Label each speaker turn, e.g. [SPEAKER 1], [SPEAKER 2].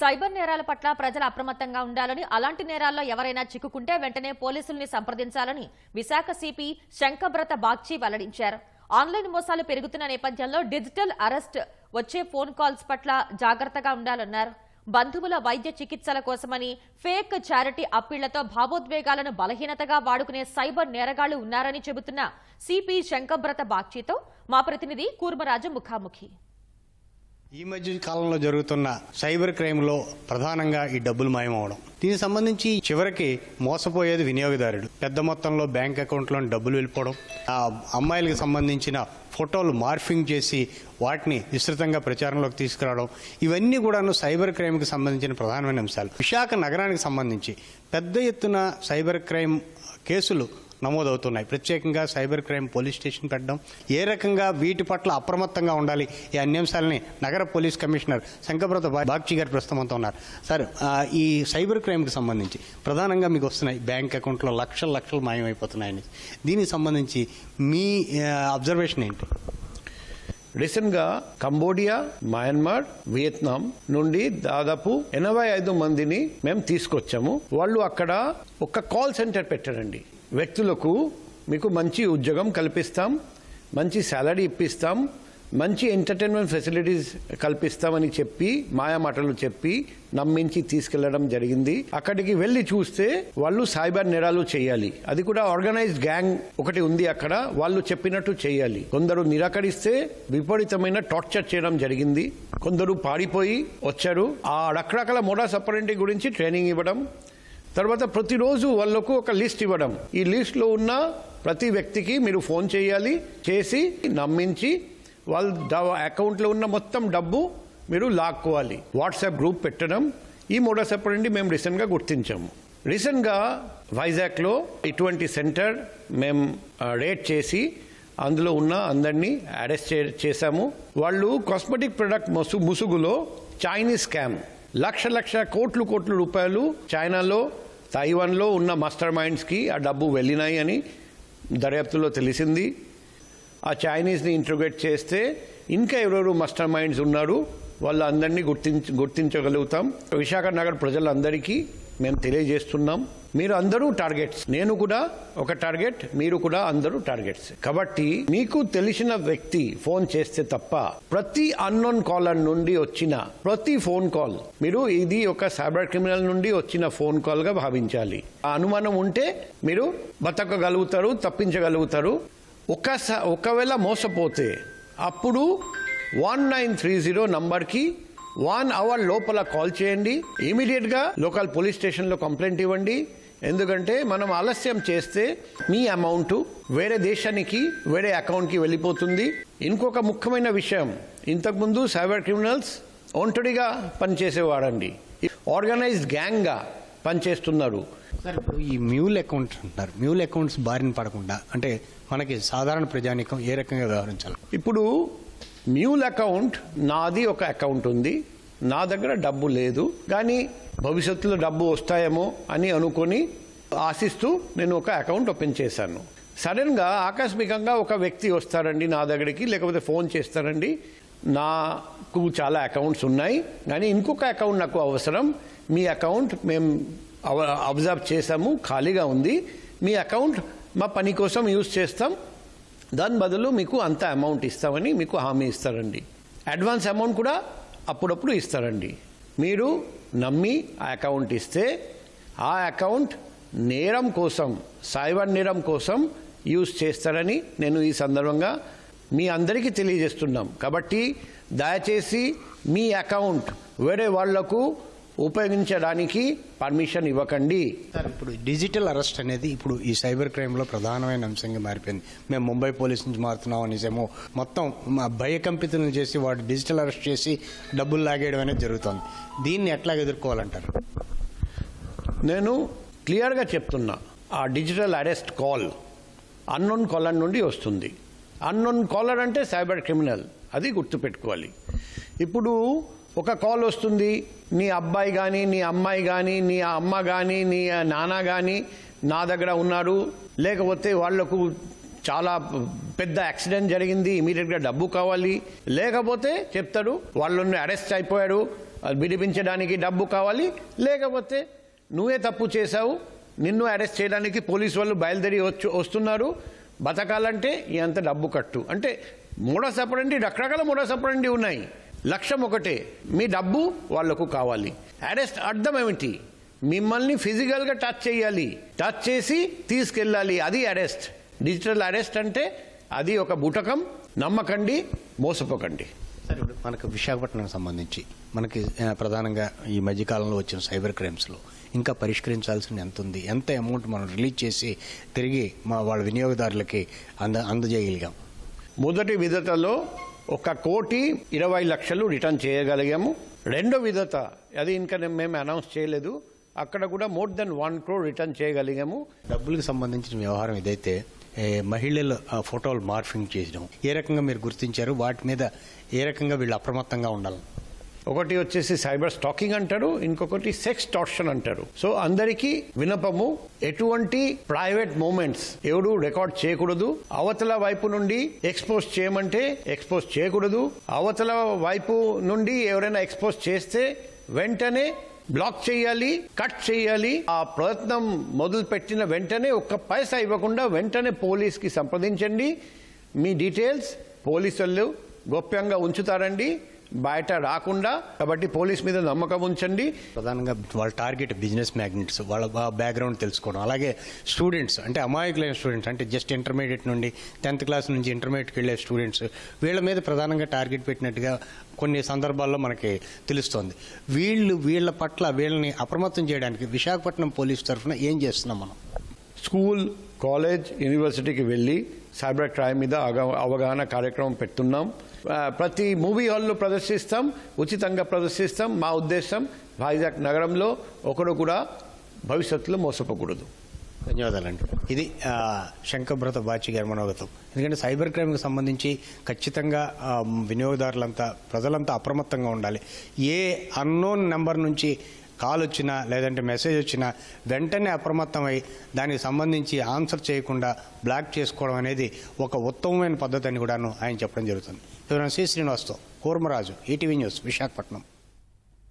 [SPEAKER 1] Cyber నేరాల పట్ల ప్రజలు అప్రమత్తంగా ఉండాలని అలాంటి నేరాల్లో ఎవరైనా చిక్కుకుంటే వెంటనే పోలీసుల్ని సంప్రదించాలని విశాఖ సిపి శంకబ్రత బాగ్చి వెల్లడించారు. ఆన్లైన్ మోసాలు పెరుగుతున్న నేపథ్యంలో డిజిటల్ అరెస్ట్ వచ్చే ఫోన్ కాల్స్ పట్ల జాగ్రత్తగా ఉండాలన్నారు. బంధువుల వైద్య చికిత్సల కోసమని ఫేక్ చారిటీ అప్పీళ్ళతో భావోద్వేగాలను బలహీనతగా వాడుకునే సైబర్ నేరగాళ్ళు ఉన్నారని చెబుతున్న సిపి శంకబ్రత బాగ్చితో మా ప్రతినిధి కూర్మరాజు ముఖాముఖి.
[SPEAKER 2] ఈ మధ్య కాలంలో జరుగుతున్న సైబర్ క్రైమ్లో ప్రధానంగా ఈ డబ్బులు మాయమవడం. దీనికి సంబంధించి చివరికి మోసపోయేది వినియోగదారుడు. పెద్ద మొత్తంలో బ్యాంక్ అకౌంట్లో డబ్బులు వెళ్ళిపోవడం ఆ అమ్మాయిలకు సంబంధించిన ఫోటోలు మార్ఫింగ్ చేసి వాటిని విస్తృతంగా ప్రచారంలోకి తీసుకురావడం ఇవన్నీ కూడాను సైబర్ క్రైమ్కి సంబంధించిన ప్రధానమైన అంశాలు. విశాఖ నగరానికి సంబంధించి పెద్ద ఎత్తున సైబర్ క్రైమ్ కేసులు నమోదవుతున్నాయి. ప్రత్యేకంగా సైబర్ క్రైమ్ పోలీస్ స్టేషన్ పెట్టడం ఏ రకంగా వీటి పట్ల అప్రమత్తంగా ఉండాలి ఈ అన్ని అంశాలని నగర పోలీస్ కమిషనర్ శంకర్వ్రత బా- బాగ్చి గారు ప్రస్తుతం ఉన్నారు. సార్ ఈ సైబర్ క్రైమ్కి సంబంధించి ప్రధానంగా మీకు వస్తున్నాయి బ్యాంక్ అకౌంట్లో లక్షల లక్షలు మాయమైపోతున్నాయని. దీనికి సంబంధించి మీ అబ్జర్వేషన్ ఏంటి?
[SPEAKER 3] రీసెంట్గా కంబోడియా మయన్మార్ వియత్నాం నుండి దాదాపు ఎనభై ఐదు మందిని మేము తీసుకొచ్చాము. వాళ్ళు అక్కడ ఒక కాల్ సెంటర్ పెట్టారండి. వ్యక్తులకు మీకు మంచి ఉద్యోగం కల్పిస్తాం మంచి శాలరీ ఇప్పిస్తాం మంచి ఎంటర్టైన్మెంట్ ఫెసిలిటీస్ కల్పిస్తామని చెప్పి మాయా మాటలు చెప్పి నమ్మించి తీసుకెళ్ళడం జరిగింది. అక్కడికి వెళ్ళి చూస్తే వాళ్ళు సైబర్ నేరాలు చేయాలి. అది కూడా ఆర్గనైజ్డ్ గ్యాంగ్ ఒకటి ఉంది అక్కడ వాళ్ళు చెప్పినట్టు చేయాలి. కొందరు నిరాకరిస్తే విపరీతమైన టార్చర్ చేయడం జరిగింది. కొందరు పారిపోయి వచ్చారు. ఆ రకరకాల మోడాస్ అపరెంటి గురించి ట్రైనింగ్ ఇవ్వడం తర్వాత ప్రతిరోజు వాళ్ళకు ఒక లిస్ట్ ఇవ్వడం. ఈ లిస్ట్లో ఉన్న ప్రతి వ్యక్తికి మీరు ఫోన్ చేయాలి చేసి నమ్మించి వాళ్ళ అకౌంట్లో ఉన్న మొత్తం డబ్బు మీరు లాక్కోవాలి. వాట్సాప్ గ్రూప్ పెట్టడం. ఈ మోడస్ నుండి మేము రీసెంట్గా గుర్తించాము. రీసెంట్గా వైజాగ్లో ఇటువంటి సెంటర్ మేము రేట్ చేసి అందులో ఉన్న అందరినీ అరెస్ట్ చే చేశాము. వాళ్ళు కాస్మెటిక్ ప్రొడక్ట్ మసు ముసుగులో చైనీస్ స్కామ్. లక్ష లక్ష కోట్లు కోట్ల రూపాయలు చైనాలో తైవాన్లో ఉన్న మాస్టర్ మైండ్స్కి ఆ డబ్బు వెళ్ళినాయి అని దర్యాప్తులో తెలిసింది. ఆ చైనీస్ని ఇంట్రోగేట్ చేస్తే ఇంకా ఎవరెవరు మాస్టర్ మైండ్స్ ఉన్నారు వాళ్ళందరినీ గుర్తించ గుర్తించగలుగుతాం. విశాఖ నగర్ ప్రజలందరికీ మేము తెలియజేస్తున్నాం. మీరు అందరూ టార్గెట్స్ నేను కూడా ఒక టార్గెట్ మీరు కూడా అందరూ టార్గెట్స్ కాబట్టి మీకు తెలిసిన వ్యక్తి ఫోన్ చేస్తే తప్ప ప్రతి అన్నోన్ కాలర్ నుండి వచ్చిన ప్రతి ఫోన్ కాల్ మీరు ఇది ఒక సైబర్ క్రిమినల్ నుండి వచ్చిన ఫోన్ కాల్గా భావించాలి. ఆ అనుమానం ఉంటే మీరు బతకగలుగుతారు తప్పించగలుగుతారు. ఒక ఒకవేళ మోసపోతే అప్పుడు వన్ నైన్ త్రీ జీరో నంబర్కి వన్ అవర్ లోపల కాల్ చేయండి. ఇమీడియట్గా లోకల్ పోలీస్ స్టేషన్లో కంప్లైంట్ ఇవ్వండి. ఎందుకంటే మనం ఆలస్యం చేస్తే మీ అమౌంట్ వేరే దేశానికి వేరే అకౌంట్కి వెళ్ళిపోతుంది. ఇంకొక ముఖ్యమైన విషయం ఇంతకుముందు సైబర్ క్రిమినల్స్ ఒంటరిగా పనిచేసేవాడండి ఆర్గనైజ్డ్ గ్యాంగ్గా పనిచేస్తున్నారు.
[SPEAKER 2] సార్ ఇప్పుడు ఈ మ్యూల్ అకౌంట్ అంటున్నారు. మ్యూల్ అకౌంట్స్ బారిన పడకుండా అంటే మనకి సాధారణ ప్రజానికం ఏ రకంగా వ్యవహరించాలి?
[SPEAKER 3] ఇప్పుడు మ్యూల్ అకౌంట్ నాది ఒక అకౌంట్ ఉంది. నా దగ్గర డబ్బు లేదు. కానీ భవిష్యత్తులో డబ్బు వస్తాయేమో అని అనుకొని ఆశిస్తూ నేను ఒక అకౌంట్ ఓపెన్ చేశాను. సడన్గా ఆకస్మికంగా ఒక వ్యక్తి వస్తారండి నా దగ్గరికి లేకపోతే ఫోన్ చేస్తారండి. నాకు చాలా అకౌంట్స్ ఉన్నాయి. కానీ ఇంకొక అకౌంట్ నాకు అవసరం. మీ అకౌంట్ మేము అవ- అబ్జర్వ్ చేసాము ఖాళీగా ఉంది. మీ అకౌంట్ మా పని కోసం యూజ్ చేస్తాం. దాని బదులు మీకు అంత అమౌంట్ ఇస్తామని మీకు హామీ ఇస్తారండి. అడ్వాన్స్ అమౌంట్ కూడా అప్పుడప్పుడు ఇస్తారండి. మీరు నమ్మి ఆ అకౌంట్ ఇస్తే ఆ అకౌంట్ నేరం కోసం సైబర్ నేరం కోసం యూజ్ చేస్తారని నేను ఈ సందర్భంగా మీ అందరికీ తెలియజేస్తున్నాం. కాబట్టి దయచేసి మీ అకౌంట్ వేరే వాళ్ళకు ఉపయోగించడానికి పర్మిషన్ ఇవ్వకండి.
[SPEAKER 2] సార్ ఇప్పుడు డిజిటల్ అరెస్ట్ అనేది ఇప్పుడు ఈ సైబర్ క్రైమ్లో ప్రధానమైన అంశంగా మారిపోయింది. మేము ముంబై పోలీస్ నుంచి మారుతున్నాం అనేసేమో మొత్తం మా భయకంపితులను చేసి వాడు డిజిటల్ అరెస్ట్ చేసి డబ్బులు లాగేయడం అనేది జరుగుతుంది. దీన్ని ఎట్లా ఎదుర్కోవాలంటారు?
[SPEAKER 3] నేను క్లియర్గా చెప్తున్నా. ఆ digital arrest call unknown caller నుండి వస్తుంది. అన్నోన్ కాలర్ అంటే సైబర్ క్రిమినల్. అది గుర్తుపెట్టుకోవాలి. ఇప్పుడు ఒక కాల్ వస్తుంది నీ అబ్బాయి కానీ నీ అమ్మాయి కానీ నీ అమ్మ కానీ నీ నాన్న కానీ నా దగ్గర ఉన్నాడు. లేకపోతే వాళ్ళకు చాలా పెద్ద యాక్సిడెంట్ జరిగింది ఇమీడియట్గా డబ్బు కావాలి. లేకపోతే చెప్తాడు వాళ్ళని అరెస్ట్ అయిపోయాడు. అది విడిపించడానికి డబ్బు కావాలి. లేకపోతే నువ్వే తప్పు చేశావు. నిన్ను అరెస్ట్ చేయడానికి పోలీసు వాళ్ళు బయలుదేరి వచ్చు వస్తున్నారు. బతకాలంటే ఈ అంత డబ్బు కట్టు. అంటే మూడో సపరండి రకరకాల మూడో సపరండి ఉన్నాయి. లక్ష్యం ఒకటే మీ డబ్బు వాళ్ళకు కావాలి. అరెస్ట్ అర్థం ఏమిటి? మిమ్మల్ని ఫిజికల్గా టచ్ చేయాలి. టచ్ చేసి తీసుకెళ్ళాలి. అది అరెస్ట్. డిజిటల్ అరెస్ట్ అంటే అది ఒక బుటకం నమ్మకండి మోసపోకండి.
[SPEAKER 2] సరే ఇప్పుడు మనకు విశాఖపట్నం సంబంధించి మనకి ప్రధానంగా ఈ మధ్యకాలంలో వచ్చిన సైబర్ క్రైమ్స్లో ఇంకా పరిష్కరించాల్సిన ఎంత ఉంది ఎంత అమౌంట్ మనం రిలీజ్ చేసి తిరిగి మా వాళ్ళ వినియోగదారులకి అంద అందజేయగలిగాం?
[SPEAKER 3] మొదటి విడతలో ఒక కోటి ఇరవై లక్షలు రిటర్న్ చేయగలిగాము. రెండో విధత అది ఇంకా మేము అనౌన్స్ చేయలేదు. అక్కడ కూడా more than one crore return చేయగలిగాము.
[SPEAKER 2] డబ్బులకు సంబంధించిన వ్యవహారం ఇదైతే మహిళల ఫోటోలు మార్ఫింగ్ చేయడం ఏ రకంగా మీరు గుర్తించారు? వాటి మీద ఏ రకంగా వీళ్ళు అప్రమత్తంగా ఉండాలి?
[SPEAKER 3] ఒకటి వచ్చేసి సైబర్ స్టాకింగ్ అంటారు ఇంకొకటి సెక్స్ టార్షన్ అంటారు. సో అందరికీ వినపము ఎటువంటి ప్రైవేట్ మూమెంట్స్ ఎవడు రికార్డ్ చేయకూడదు. అవతల వైపు నుండి ఎక్స్పోజ్ చేయమంటే ఎక్స్పోజ్ చేయకూడదు. అవతల వైపు నుండి ఎవరైనా ఎక్స్పోజ్ చేస్తే వెంటనే బ్లాక్ చేయాలి కట్ చేయాలి. ఆ ప్రయత్నం మొదలు పెట్టిన వెంటనే ఒక్క పైసా ఇవ్వకుండా వెంటనే పోలీస్కి సంప్రదించండి. మీ డీటెయిల్స్ పోలీసు వాళ్ళు గోప్యంగా ఉంచుతారండి. బయట రాకుండా కాబట్టి పోలీస్ మీద నమ్మకం ఉంచండి.
[SPEAKER 2] ప్రధానంగా వాళ్ళ టార్గెట్ బిజినెస్ మ్యాగ్నెట్స్. వాళ్ళ బ్యాక్గ్రౌండ్ తెలుసుకోవడం. అలాగే స్టూడెంట్స్ అంటే అమాయకులైన స్టూడెంట్స్ అంటే జస్ట్ ఇంటర్మీడియట్ నుండి టెన్త్ క్లాస్ నుంచి ఇంటర్మీడియట్కి వెళ్ళే స్టూడెంట్స్ వీళ్ళ మీద ప్రధానంగా టార్గెట్ పెట్టినట్టుగా కొన్ని సందర్భాల్లో మనకి తెలుస్తోంది. వీళ్ళు వీళ్ళ పట్ల వీళ్ళని అప్రమత్తం చేయడానికి విశాఖపట్నం పోలీస్ తరఫున ఏం చేస్తున్నాం మనం?
[SPEAKER 3] స్కూల్ కాలేజ్ యూనివర్సిటీకి వెళ్ళి సైబర్ క్రైమ్ మీద అవగా- అవగాహన కార్యక్రమం పెడుతున్నాం. ప్రతి మూవీ హాల్లో ప్రదర్శిస్తాం ఉచితంగా ప్రదర్శిస్తాం. మా ఉద్దేశం వైజాగ్ నగరంలో ఒకడు కూడా భవిష్యత్తులో మోసపోకూడదు.
[SPEAKER 2] ధన్యవాదాలండి. ఇది శంకర్భ్రత బాచి గారి మనోగతం. ఎందుకంటే సైబర్ క్రైమ్కి సంబంధించి ఖచ్చితంగా వినియోగదారులంతా ప్రజలంతా అప్రమత్తంగా ఉండాలి. ఏ అన్నోన్ నెంబర్ నుంచి కాల్ వచ్చినా లేదంటే మెసేజ్ వచ్చినా వెంటనే అప్రమత్తమై దానికి సంబంధించి ఆన్సర్ చేయకుండా బ్లాక్ చేసుకోవడం అనేది ఒక ఉత్తమమైన పద్ధతి అని కూడాను ఆయన చెప్పడం జరుగుతుంది. శ్రీ శ్రీనివాస్తో కూర్మరాజు ఈటీవీ న్యూస్ విశాఖపట్నం.